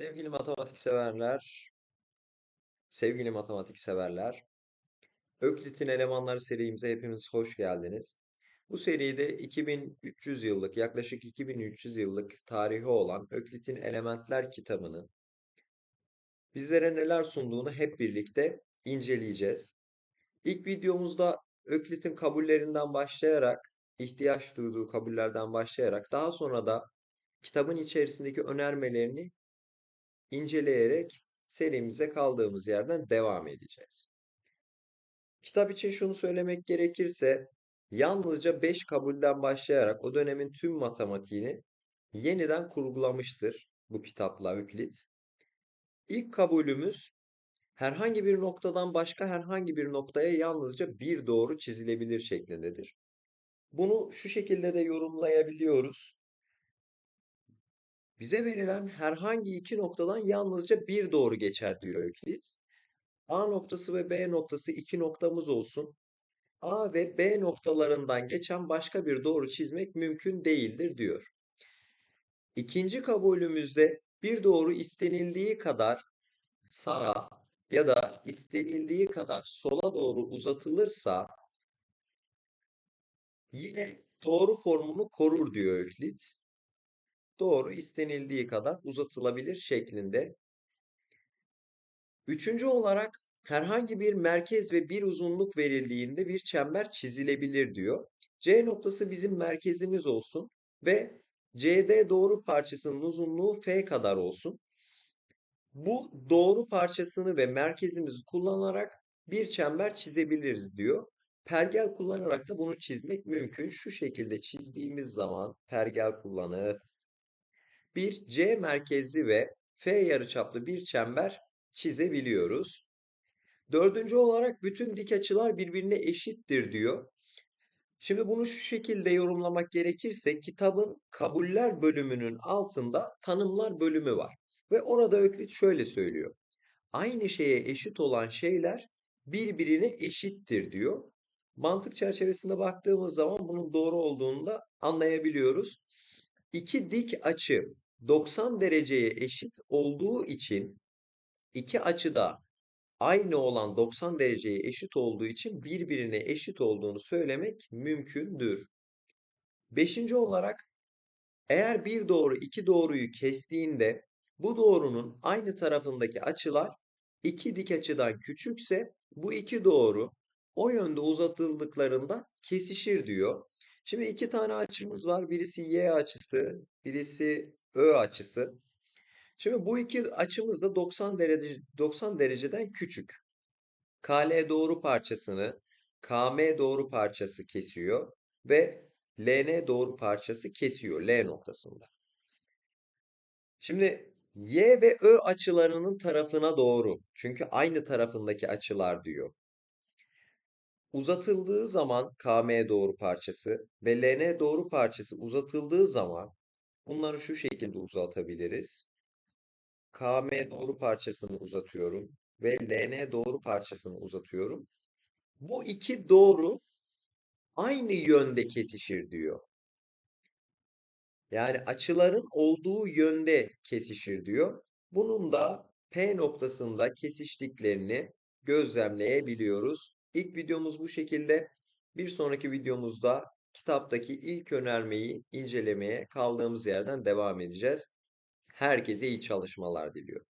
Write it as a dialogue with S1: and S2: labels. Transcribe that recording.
S1: Sevgili matematik severler, sevgili matematik severler, Öklit'in Elemanları serimize hepiniz hoş geldiniz. Bu seride 2300 yıllık, yaklaşık 2300 yıllık tarihi olan Öklit'in Elementler kitabının bizlere neler sunduğunu hep birlikte inceleyeceğiz. İlk videomuzda Öklit'in kabullerinden başlayarak, ihtiyaç duyduğu kabullerden başlayarak, daha sonra da kitabın içerisindeki önermelerini inceleyerek serimize kaldığımız yerden devam edeceğiz. Kitap için şunu söylemek gerekirse yalnızca 5 kabulden başlayarak o dönemin tüm matematiğini yeniden kurgulamıştır bu kitapla Öklit. İlk kabulümüz herhangi bir noktadan başka herhangi bir noktaya yalnızca bir doğru çizilebilir şeklindedir. Bunu şu şekilde de yorumlayabiliyoruz. Bize verilen herhangi iki noktadan yalnızca bir doğru geçer diyor Öklit. A noktası ve B noktası iki noktamız olsun. A ve B noktalarından geçen başka bir doğru çizmek mümkün değildir diyor. İkinci kabulümüzde bir doğru istenildiği kadar sağa ya da istenildiği kadar sola doğru uzatılırsa yine doğru formunu korur diyor Öklit doğru istenildiği kadar uzatılabilir şeklinde. Üçüncü olarak herhangi bir merkez ve bir uzunluk verildiğinde bir çember çizilebilir diyor. C noktası bizim merkezimiz olsun ve CD doğru parçasının uzunluğu F kadar olsun. Bu doğru parçasını ve merkezimizi kullanarak bir çember çizebiliriz diyor. Pergel kullanarak da bunu çizmek mümkün. Şu şekilde çizdiğimiz zaman pergel kullanıp bir C merkezli ve F yarıçaplı bir çember çizebiliyoruz. Dördüncü olarak bütün dik açılar birbirine eşittir diyor. Şimdi bunu şu şekilde yorumlamak gerekirse kitabın kabuller bölümünün altında tanımlar bölümü var. Ve orada Öklit şöyle söylüyor. Aynı şeye eşit olan şeyler birbirine eşittir diyor. Mantık çerçevesinde baktığımız zaman bunun doğru olduğunu da anlayabiliyoruz. İki dik açı 90 dereceye eşit olduğu için iki açıda aynı olan 90 dereceye eşit olduğu için birbirine eşit olduğunu söylemek mümkündür. Beşinci olarak eğer bir doğru iki doğruyu kestiğinde bu doğrunun aynı tarafındaki açılar iki dik açıdan küçükse bu iki doğru o yönde uzatıldıklarında kesişir diyor. Şimdi iki tane açımız var. Birisi y açısı, birisi Ö açısı. Şimdi bu iki açımız da 90 derece 90 dereceden küçük. KL doğru parçasını KM doğru parçası kesiyor ve LN doğru parçası kesiyor L noktasında. Şimdi Y ve Ö açılarının tarafına doğru. Çünkü aynı tarafındaki açılar diyor. Uzatıldığı zaman KM doğru parçası ve LN doğru parçası uzatıldığı zaman Bunları şu şekilde uzatabiliriz. KM doğru parçasını uzatıyorum ve LN doğru parçasını uzatıyorum. Bu iki doğru aynı yönde kesişir diyor. Yani açıların olduğu yönde kesişir diyor. Bunun da P noktasında kesiştiklerini gözlemleyebiliyoruz. İlk videomuz bu şekilde. Bir sonraki videomuzda kitaptaki ilk önermeyi incelemeye kaldığımız yerden devam edeceğiz. Herkese iyi çalışmalar diliyorum.